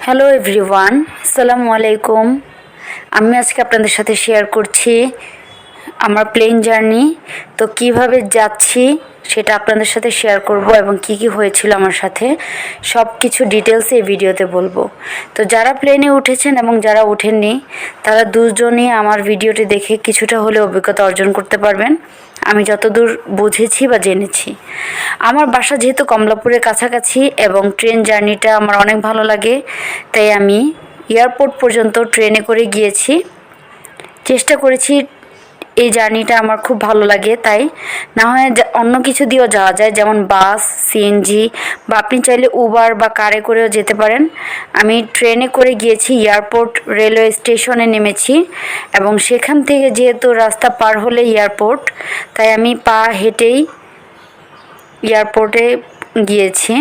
Hello everyone আসসালামু আলাইকুম আমি আজকে আপনাদের সাথে শেয়ার করছি আমার প্লেন জার্নি, তো কীভাবে যাচ্ছি সেটা আপনাদের সাথে শেয়ার করব এবং কি কি হয়েছিল আমার সাথে সব কিছু ডিটেলস এই ভিডিওতে বলব। তো যারা প্লেনে উঠেছেন এবং যারা ওঠেননি, তারা দুজনই আমার ভিডিওটি দেখে কিছুটা হলে অভিজ্ঞতা অর্জন করতে পারবেন। আমি যতদূর বুঝেছি বা জেনেছি। আমার বাসা যেহেতু কমলাপুরের কাছাকাছি এবং ট্রেন জার্নিটা আমার অনেক ভালো লাগে, তাই আমি এয়ারপোর্ট পর্যন্ত ট্রেনে করে গিয়েছি। চেষ্টা করেছি এই জার্নিটা আমার খুব ভালো লাগে, তাই না হয় অন্য কিছু দিয়েও যাওয়া যায়, যেমন বাস সিএনজি বা আপনি চাইলে উবার বা কারে করেও যেতে পারেন। আমি ট্রেনে করে গিয়েছি, এয়ারপোর্ট রেলওয়ে স্টেশনে নেমেছি এবং সেখান থেকে যেহেতু রাস্তা পার হলে এয়ারপোর্ট, তাই আমি পা হেঁটেই এয়ারপোর্টে গিয়েছি।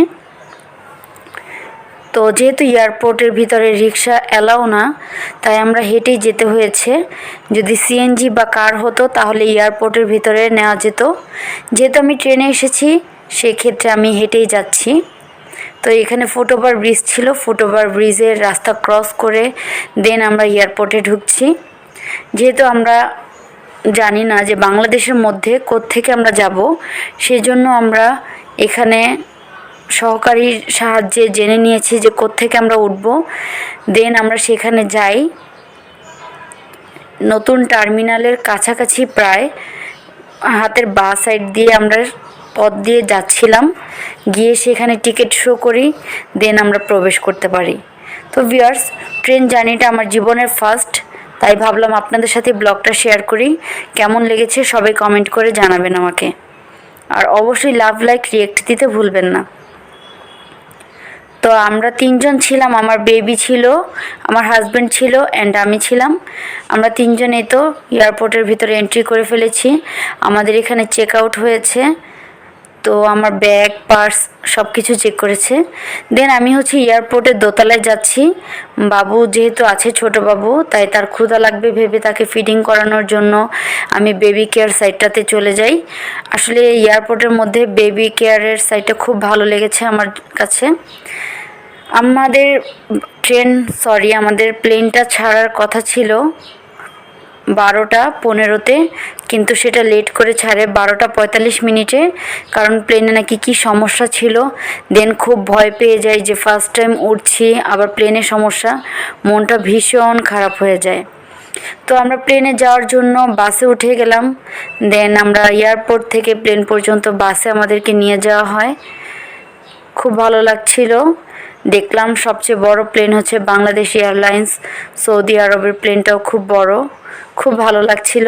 তো যেহেতু এয়ারপোর্টের ভিতরে রিক্সা অ্যালাও না, তাই আমরা হেঁটেই যেতে হয়েছে। যদি সিএনজি বা কার হতো, তাহলে এয়ারপোর্টের ভিতরে নেওয়া যেত। যেহেতু আমি ট্রেনে এসেছি, সেক্ষেত্রে আমি হেঁটেই যাচ্ছি। তো এখানে ফুটওভার ব্রিজ ছিল। ফুটওভার ব্রিজের রাস্তা ক্রস করে দেন আমরা এয়ারপোর্টে ঢুকছি। যেহেতু আমরা জানি না যে বাংলাদেশের মধ্যে কোত্থেকে আমরা যাব, সেজন্য আমরা এখানে সহকারীর সাহায্যে জেনে নিয়েছি যে কোত্থেকে আমরা উঠব। দেন আমরা সেখানে যাই। নতুন টার্মিনালের কাছাকাছি প্রায় হাতের বা সাইড দিয়ে আমরা পথ দিয়ে যাচ্ছিলাম। গিয়ে সেখানে টিকিট শো করি দেন আমরা প্রবেশ করতে পারি। তো ভিউয়ার্স ট্রেন জার্নিটা আমার জীবনের ফার্স্ট তাই ভাবলাম আপনাদের সাথে ব্লগটা শেয়ার করি। কেমন লেগেছে সবাই কমেন্ট করে জানাবেন আমাকে। আর অবশ্যই লাভ লাইক রিয়েক্ট দিতে ভুলবেন না। তো আমরা তিনজন ছিলাম, আমার বেবি ছিল, আমার হাজব্যান্ড ছিল অ্যান্ড আমি ছিলাম। আমরা তিনজনেই তো এয়ারপোর্টের ভিতরে এন্ট্রি করে ফেলেছি। আমাদের এখানে চেক আউট হয়েছে। তো আমার ব্যাগ, পার্স সব কিছু চেক করেছে। দেন আমি হচ্ছে এয়ারপোর্টের দোতলায় যাচ্ছি। বাবু যেহেতু আছে ছোট বাবু, তাই তার ক্ষুধা লাগবে ভেবে তাকে ফিডিং করানোর জন্য আমি বেবি কেয়ার সাইটটাতে চলে যাই। আসলে এয়ারপোর্টের মধ্যে বেবি কেয়ারের সাইটটা খুব ভালো লেগেছে আমার কাছে। আমাদের ট্রেন সরি আমাদের প্লেনটা ছাড়ার কথা ছিল বারোটা পনেরোতে। কিন্তু সেটা লেট করে ছাড়ে বারোটা পঁয়তাল্লিশ মিনিটে, কারণ প্লেনে নাকি কি সমস্যা ছিল। দেন খুব ভয় পেয়ে যাই যে ফার্স্ট টাইম উঠছি, আবার প্লেনে সমস্যা, মনটা ভীষণ খারাপ হয়ে যায়। তো আমরা প্লেনে যাওয়ার জন্য বাসে উঠে গেলাম। দেন আমরা এয়ারপোর্ট থেকে প্লেন পর্যন্ত বাসে আমাদেরকে নিয়ে যাওয়া হয়। খুব ভালো লাগছিল। দেখলাম সবচেয়ে বড় প্লেন হচ্ছে বাংলাদেশ এয়ারলাইন্স, সৌদি আরবের প্লেনটাও খুব বড়। খুব ভালো লাগছিল।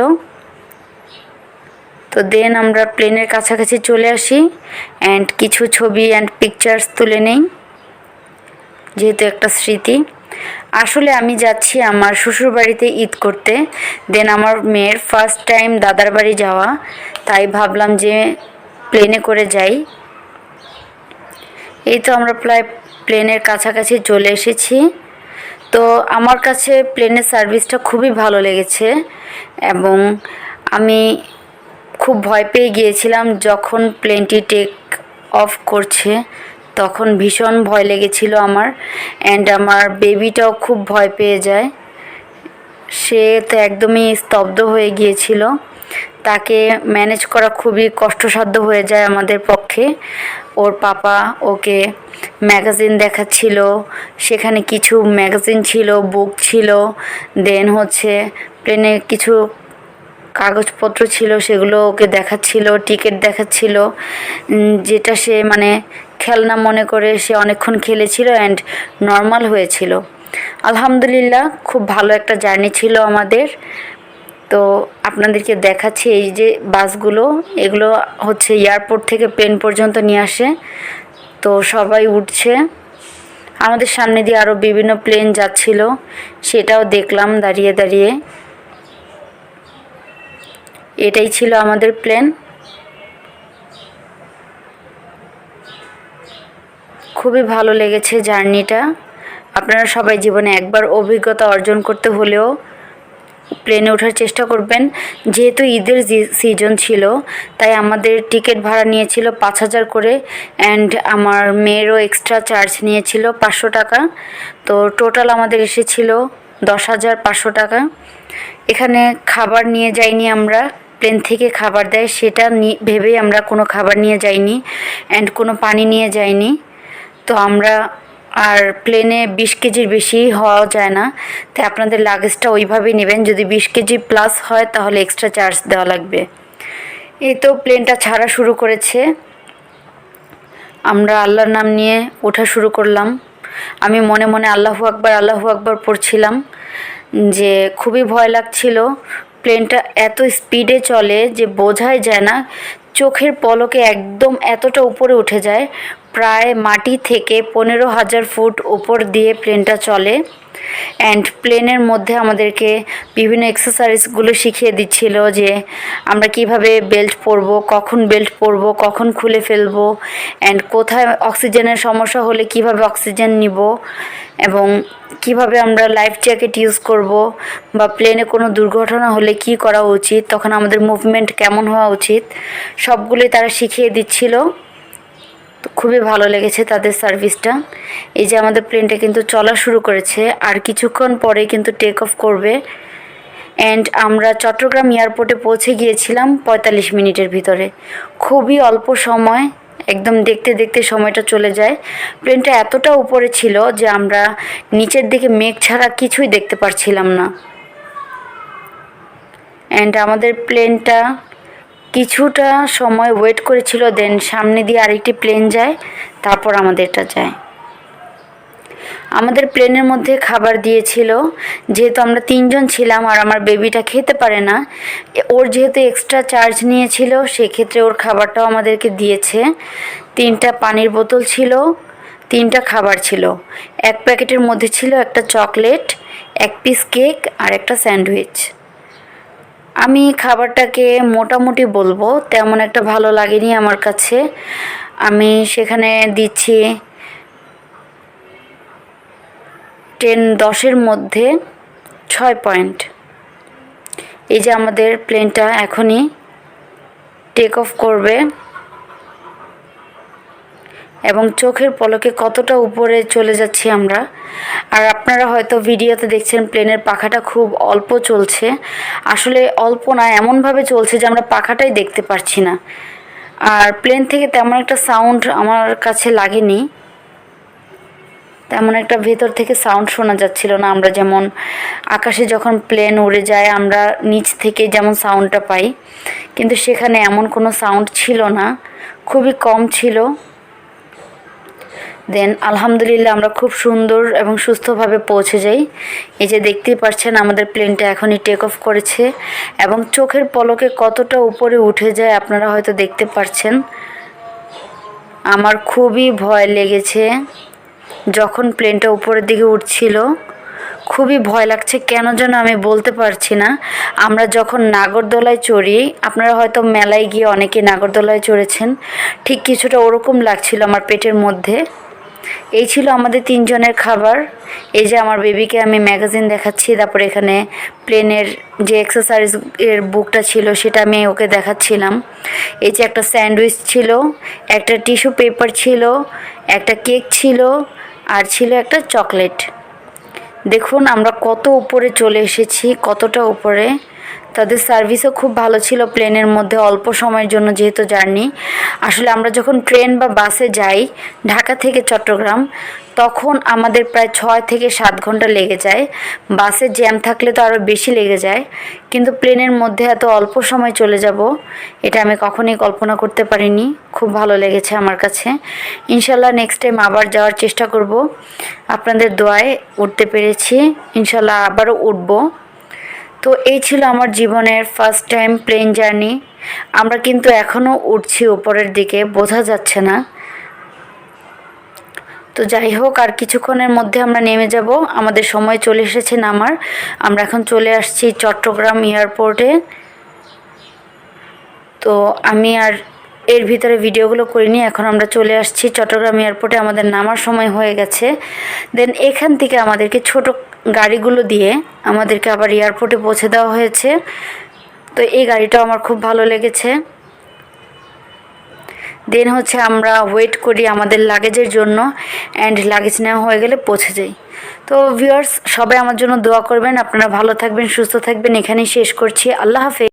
তো দেন আমরা প্লেনের কাছাকাছি চলে আসি অ্যান্ড কিছু ছবি অ্যান্ড পিকচার্স তুলে নেই, যেহেতু একটা স্মৃতি। আসলে আমি যাচ্ছি আমার শ্বশুরবাড়িতে ঈদ করতে দেন আমার মেয়ের ফার্স্ট টাইম দাদার বাড়ি যাওয়া, তাই ভাবলাম যে প্লেনে করে যাই। এই তো আমরা প্রায় প্লেনের কাছাকাছি চলে এসেছি। তো আমার কাছে প্লেনের সার্ভিসটা খুবই ভালো লেগেছে এবং আমি খুব ভয় পেয়ে গিয়েছিলাম যখন প্লেনটি টেক অফ করছে, তখন ভীষণ ভয় লেগেছিল আমার অ্যান্ড আমার বেবিটাও খুব ভয় পেয়ে যায়। সে তো একদমই স্তব্ধ হয়ে গিয়েছিল। তাকে ম্যানেজ করা খুবই কষ্টসাধ্য হয়ে যায় আমাদের পক্ষে। ওর পাপা ওকে ম্যাগাজিন দেখাচ্ছিল, সেখানে কিছু ম্যাগাজিন ছিল বুক ছিল দেন হচ্ছে প্লেনে কিছু কাগজপত্র ছিল, সেগুলো ওকে দেখাচ্ছিল, টিকিট দেখাচ্ছিল যেটা সে মানে খেলনা মনে করে সে অনেকক্ষণ খেলেছিল অ্যান্ড নর্মাল হয়েছিল। আলহামদুলিল্লাহ, খুব ভালো একটা জার্নি ছিল আমাদের। তো আপনাদেরকে দেখাচ্ছি এই যে বাসগুলো, এগুলো হচ্ছে এয়ারপোর্ট থেকে প্লেন পর্যন্ত নিয়ে আসে। তো সবাই উঠছে। আমাদের সামনে দিয়ে আরও বিভিন্ন প্লেন যাচ্ছিল, সেটাও দেখলাম দাঁড়িয়ে দাঁড়িয়ে। এটাই ছিল আমাদের প্লেন খুবই ভালো লেগেছে জার্নিটা। আপনারা সবাই জীবনে একবার অভিজ্ঞতা অর্জন করতে হলেও প্লেনে ওঠার চেষ্টা করবেন। যেহেতু ঈদের সিজন ছিল, তাই আমাদের টিকিট ভাড়া নিয়েছিল পাঁচ হাজার করে অ্যান্ড আমার মেয়েরও এক্সট্রা চার্জ নিয়েছিল পাঁচশো টাকা। তো টোটাল আমাদের এসেছিল দশ হাজার পাঁচশো টাকা। এখানে খাবার নিয়ে যাইনি আমরা। প্লেন থেকে খাবার দেয়, সেটা ভেবেই আমরা কোনো খাবার নিয়ে যাইনি অ্যান্ড কোনো পানি নিয়ে যাইনি। তো আমরা আর প্লেনে বিশ কেজির বেশি হওয়া যায় না। তাই আপনাদের লাগেজটা ওইভাবেই নেবেন। যদি বিশ কেজি প্লাস হয়, তাহলে এক্সট্রা চার্জ দেওয়া লাগবে। এই তো প্লেনটা ছাড়া শুরু করেছে। আমরা আল্লাহর নাম নিয়ে ওঠা শুরু করলাম। আমি মনে মনে আল্লাহু আকবার আল্লাহু আকবার পড়ছিলাম যে খুবই ভয় লাগছিল। প্লেনটা এত স্পিডে চলে যে বোঝাই যায় না। চোখের পলকে একদম এতটা উপরে উঠে যায়। প্রায় মাটি থেকে পনেরো হাজার ফুট উপর দিয়ে প্লেনটা চলে। অ্যান্ড প্লেনের মধ্যে আমাদেরকে বিভিন্ন এক্সারসাইজগুলো শিখিয়ে দিচ্ছিল যে আমরা কীভাবে বেল্ট পরবো, কখন বেল্ট পরবো, কখন খুলে ফেলব অ্যান্ড কোথায় অক্সিজেনের সমস্যা হলে কীভাবে অক্সিজেন নিব, এবং কীভাবে আমরা লাইফ জ্যাকেট ইউজ করব, বা প্লেনে কোনো দুর্ঘটনা হলে কি করা উচিত, তখন আমাদের মুভমেন্ট কেমন হওয়া উচিত, সবগুলোই তারা শিখিয়ে দিচ্ছিল। খুবই ভালো লেগেছে তাদের সার্ভিসটা। এই যে আমাদের প্লেনটা কিন্তু চলা শুরু করেছে আর কিছুক্ষণ পরে কিন্তু টেক অফ করবে। অ্যান্ড আমরা চট্টগ্রাম এয়ারপোর্টে পৌঁছে গিয়েছিলাম পঁয়তাল্লিশ মিনিটের ভিতরে। খুবই অল্প সময়, একদম দেখতে দেখতে সময়টা চলে যায়। প্লেনটা এতটা উপরে ছিল যে আমরা নিচের দিকে মেঘ ছাড়া কিছুই দেখতে পারছিলাম না। অ্যান্ড আমাদের প্লেনটা কিছুটা সময় ওয়েট করেছিল দেন সামনে দিয়ে আরেকটি প্লেন যায়, তারপর আমাদেরটা যায়। আমাদের প্লেনের মধ্যে খাবার দিয়েছিল, যেহেতু আমরা তিনজন ছিলাম আর আমার বেবিটা খেতে পারে না, ওর যেহেতু এক্সট্রা চার্জ নিয়েছিল, সেক্ষেত্রে ওর খাবারটাও আমাদেরকে দিয়েছে। তিনটা পানির বোতল ছিল, তিনটা খাবার ছিল। এক প্যাকেটের মধ্যে ছিল একটা চকলেট, এক পিস কেক আর একটা স্যান্ডউইচ আমি খাবারটাকে মোটামুটি বলব, তেমন একটা ভালো লাগেনি আমার কাছে। আমি সেখানে দিচ্ছি টেন দশের মধ্যে ছয় পয়েন্ট এই যে আমাদের প্লেনটা এখনই টেক অফ করবে। এবং চোখের পলকে কতটা উপরে চলে যাচ্ছি আমরা। আর আপনারা হয়তো ভিডিওতে দেখছেন প্লেনের পাখাটা খুব অল্প চলছে। আসলে অল্প না, এমনভাবে চলছে যে আমরা পাখাটাই দেখতে পারছি না। আর প্লেন থেকে তেমন একটা সাউন্ড আমার কাছে লাগেনি। তেমন একটা ভেতর থেকে সাউন্ড শোনা যাচ্ছিল না। আমরা যেমন আকাশে যখন প্লেন উড়ে যায়, আমরা নিচ থেকে যেমন সাউন্ডটা পাই। কিন্তু সেখানে এমন কোনো সাউন্ড ছিল না। খুবই কম ছিল। দেন আলহামদুলিল্লাহ আমরা খুব সুন্দর এবং সুস্থভাবে পৌঁছে যাই। এই যে দেখতেই পাচ্ছেন আমাদের প্লেনটা এখনই টেক অফ করেছে এবং চোখের পলকে কতটা উপরে উঠে যায় আপনারা হয়তো দেখতে পাচ্ছেন আমার খুবই ভয় লেগেছে যখন প্লেনটা উপরের দিকে উঠছিল। খুবই ভয় লাগছে কেন যেন আমি বলতে পারছি না। আমরা যখন নাগরদোলায় চড়ি, আপনারা হয়তো মেলায় গিয়ে অনেকে নাগরদোলায় চড়েছেন, ঠিক কিছুটা ওরকম লাগছিল আমার পেটের মধ্যে। এই ছিল আমাদের তিনজনের খাবার। এই যে আমার বেবিকে আমি ম্যাগাজিন দেখাচ্ছি, তারপরে এখানে প্লেনের যে এক্সারসাইজ এর বুকটা ছিল, সেটা আমি ওকে দেখাচ্ছিলাম। এই যে একটা স্যান্ডউইচ ছিল, একটা টিস্যু পেপার ছিল, একটা কেক ছিল, আর ছিল একটা চকলেট দেখুন, আমরা কত উপরে চলে এসেছি, কতটা উপরে। তাদের সার্ভিসও খুব ভালো ছিল প্লেনের মধ্যে অল্প সময়ের জন্য যেহেতু জার্নি আসলে আমরা যখন ট্রেন বা বাসে যাই, ঢাকা থেকে চট্টগ্রাম, তখন আমাদের প্রায় ছয় থেকে সাত ঘণ্টা লেগে যায়। বাসে জ্যাম থাকলে তো আরও বেশি লেগে যায়। কিন্তু প্লেনের মধ্যে এত অল্প সময় চলে যাব, এটা আমি কখনোই কল্পনা করতে পারিনি। খুব ভালো লেগেছে আমার কাছে। ইনশাল্লাহ নেক্সট টাইম আবার যাওয়ার চেষ্টা করব। আপনাদের দোয়ায় উঠতে পেরেছি। ইনশাল্লাহ আবারও উঠবো। তো এই ছিল আমার জীবনের ফার্স্ট টাইম প্লেন জার্নি আমরা কিন্তু এখনও উঠছি উপরের দিকে, বোঝা যাচ্ছে না। তো যাই হোক, আর কিছুক্ষণের মধ্যে আমরা নেমে যাব। আমাদের সময় চলে এসেছে নামার। আমরা এখন চলে আসছি চট্টগ্রাম এয়ারপোর্টে। তো আমি আর এর ভিতরে ভিডিওগুলো করিনি, এখন আমরা চলে আসছি চট্টগ্রাম এয়ারপোর্টে। আমাদের নামার সময় হয়ে গেছে। দেন এখান থেকে আমাদেরকে ছোট গাড়িগুলো দিয়ে আমাদেরকে আবার এয়ারপোর্টে পৌঁছে দেওয়া হয়েছে। তো এই গাড়িটাও আমার খুব ভালো লেগেছে। দেন হচ্ছে আমরা ওয়েট করি আমাদের লাগেজের জন্য অ্যান্ড লাগেজ নেওয়া হয়ে গেলে পৌঁছে যাই। তো ভিউয়ার্স সবাই আমার জন্য দোয়া করবেন। আপনারা ভালো থাকবেন, সুস্থ থাকবেন। এখানেই শেষ করছি। আল্লাহ হাফেজ।